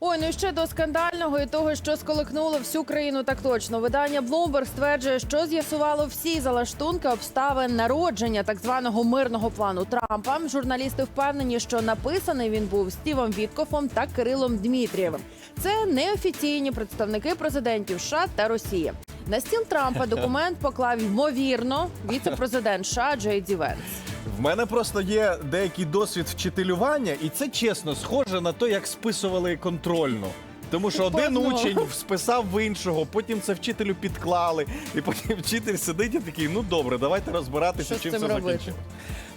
Ой, ну ще до скандального і того, що сколихнуло всю країну так точно. Видання Bloomberg стверджує, що з'ясувало всі залаштунки обставин народження так званого мирного плану Трампа. Журналісти впевнені, що написаний він був Стівом Віткофом та Кирилом Дмитрієвим. Це неофіційні представники президентів США та Росії. На стіл Трампа документ поклав ймовірно віце-президент США Джей Ді Венс. В мене просто є деякий досвід вчителювання, і це чесно схоже на те, як списували контрольну. Тому що один учень списав в іншого, потім це вчителю підклали, і потім вчитель сидить і такий: ну добре, давайте розбиратися, Що з чим цим це робити?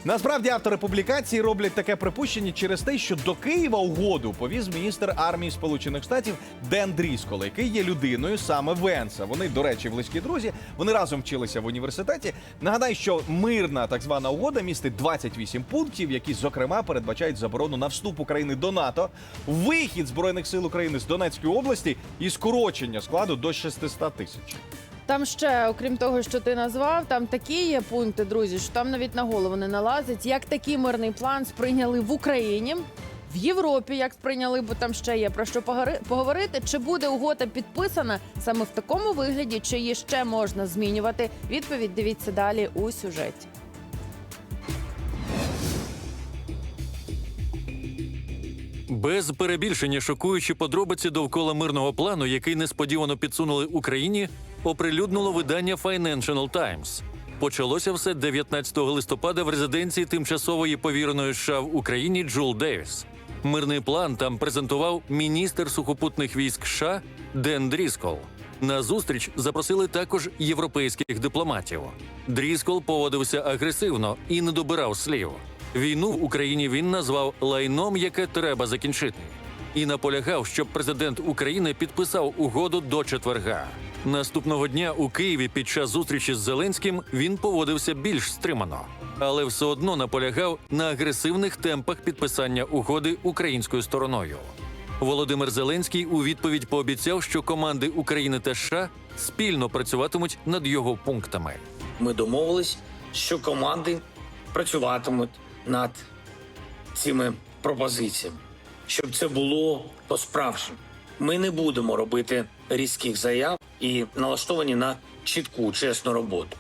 Насправді автори публікації роблять таке припущення через те, що до Києва угоду повіз міністр армії Сполучених Штатів Ден Дріскол, який є людиною саме Венса. Вони, до речі, близькі друзі. Вони разом вчилися в університеті. Нагадаю, що мирна так звана угода містить 28 пунктів, які зокрема передбачають заборону на вступ України до НАТО, вихід збройних сил України з Донецької області і скорочення складу до 600 тисяч. Там ще, окрім того, що ти назвав, там такі є пункти, друзі, що там навіть на голову не налазить. Як такий мирний план сприйняли в Україні, в Європі, як сприйняли, бо там ще є про що поговорити. Чи буде угода підписана саме в такому вигляді, чи її ще можна змінювати? Відповідь дивіться далі у сюжеті. Без перебільшення шокуючі подробиці довкола мирного плану, який несподівано підсунули Україні, оприлюднило видання Financial Times. Почалося все 19 листопада в резиденції тимчасової повіреної США в Україні Джул Девіс. Мирний план там презентував міністр сухопутних військ США Ден Дріскол. На зустріч запросили також європейських дипломатів. Дріскол поводився агресивно і не добирав слів. Війну в Україні він назвав лайном, яке треба закінчити, і наполягав, щоб президент України підписав угоду до четверга. Наступного дня у Києві під час зустрічі з Зеленським він поводився більш стримано, але все одно наполягав на агресивних темпах підписання угоди українською стороною. Володимир Зеленський у відповідь пообіцяв, що команди України та США спільно працюватимуть над його пунктами. Ми домовились, що команди працюватимуть над цими пропозиціями, щоб це було по-справжньому. Ми не будемо робити різких заяв і налаштовані на чітку, чесну роботу.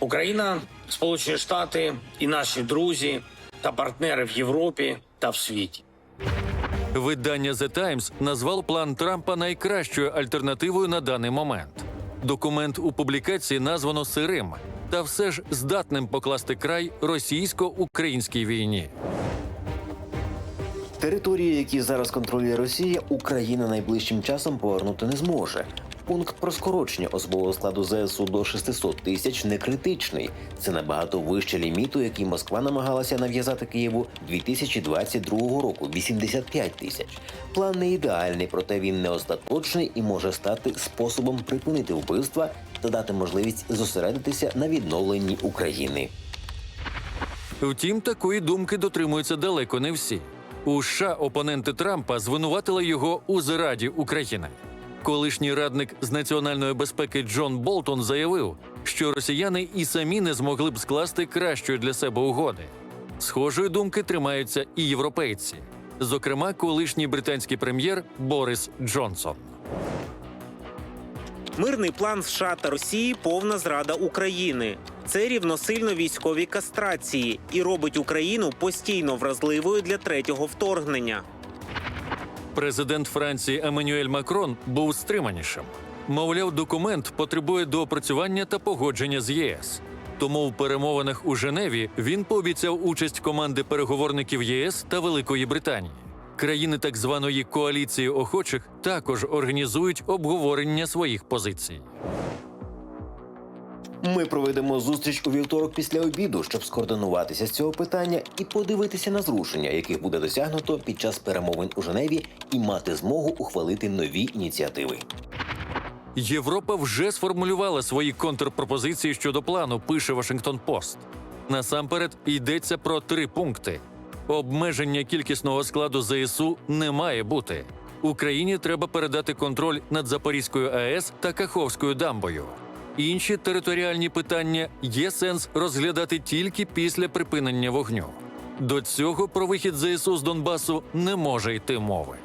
Україна, Сполучені Штати і наші друзі та партнери в Європі та в світі. Видання The Times назвав план Трампа найкращою альтернативою на даний момент. Документ у публікації названо сирим, та все ж здатним покласти край російсько-українській війні. Території, які зараз контролює Росія, Україна найближчим часом повернути не зможе. Пункт про скорочення особового складу ЗСУ до 600 тисяч не критичний. Це набагато вище ліміту, який Москва намагалася нав'язати Києву 2022 року 85 тисяч. План не ідеальний, проте він не остаточний і може стати способом припинити вбивства та дати можливість зосередитися на відновленні України. Втім, такої думки дотримуються далеко не всі. У США опоненти Трампа звинуватили його у зраді України. Колишній радник з національної безпеки Джон Болтон заявив, що росіяни і самі не змогли б скласти кращої для себе угоди. Схожої думки тримаються і європейці, зокрема, колишній британський прем'єр Борис Джонсон. Мирний план США та Росії повна зрада України. Це рівносильно військовій кастрації і робить Україну постійно вразливою для третього вторгнення. Президент Франції Еммануель Макрон був стриманішим. Мовляв, документ потребує доопрацювання та погодження з ЄС. Тому в перемовинах у Женеві він пообіцяв участь команди переговорників ЄС та Великої Британії. Країни так званої коаліції охочих також організують обговорення своїх позицій. Ми проведемо зустріч у вівторок після обіду, щоб скоординуватися з цього питання і подивитися на зрушення, яких буде досягнуто під час перемовин у Женеві, і мати змогу ухвалити нові ініціативи. Європа вже сформулювала свої контрпропозиції щодо плану, пише Вашингтон Пост. Насамперед йдеться про три пункти: обмеження кількісного складу ЗСУ не має бути. Україні треба передати контроль над Запорізькою АЕС та Каховською дамбою. Інші територіальні питання є сенс розглядати тільки після припинення вогню. До цього про вихід ЗСУ з Донбасу не може йти мови.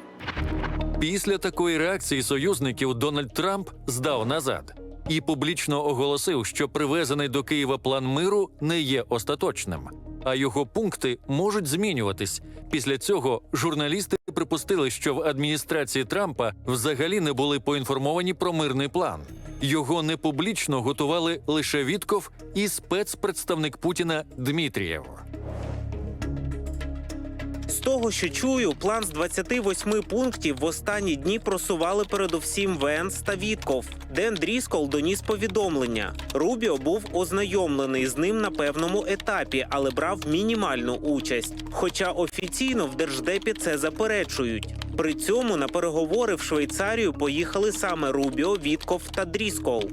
Після такої реакції союзників Дональд Трамп здав назад і публічно оголосив, що привезений до Києва план миру не є остаточним, а його пункти можуть змінюватись. Після цього журналісти припустили, що в адміністрації Трампа взагалі не були поінформовані про мирний план. Його непублічно готували лише Вітков і спецпредставник Путіна Дмитрієв. Того, що чую, план з 28 пунктів в останні дні просували передусім Венс та Вітков. Ден Дріскол доніс повідомлення. Рубіо був ознайомлений з ним на певному етапі, але брав мінімальну участь. Хоча офіційно в держдепі це заперечують. При цьому на переговори в Швейцарію поїхали саме Рубіо, Вітков та Дріскол.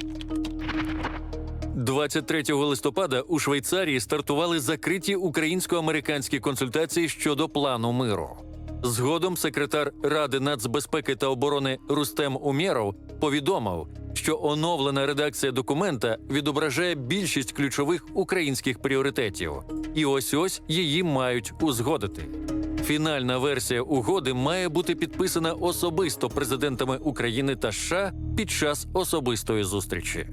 23 листопада у Швейцарії стартували закриті українсько-американські консультації щодо плану миру. Згодом секретар Ради нацбезпеки та оборони Рустем Умєров повідомив, що оновлена редакція документа відображає більшість ключових українських пріоритетів, і ось ось її мають узгодити. Фінальна версія угоди має бути підписана особисто президентами України та США під час особистої зустрічі.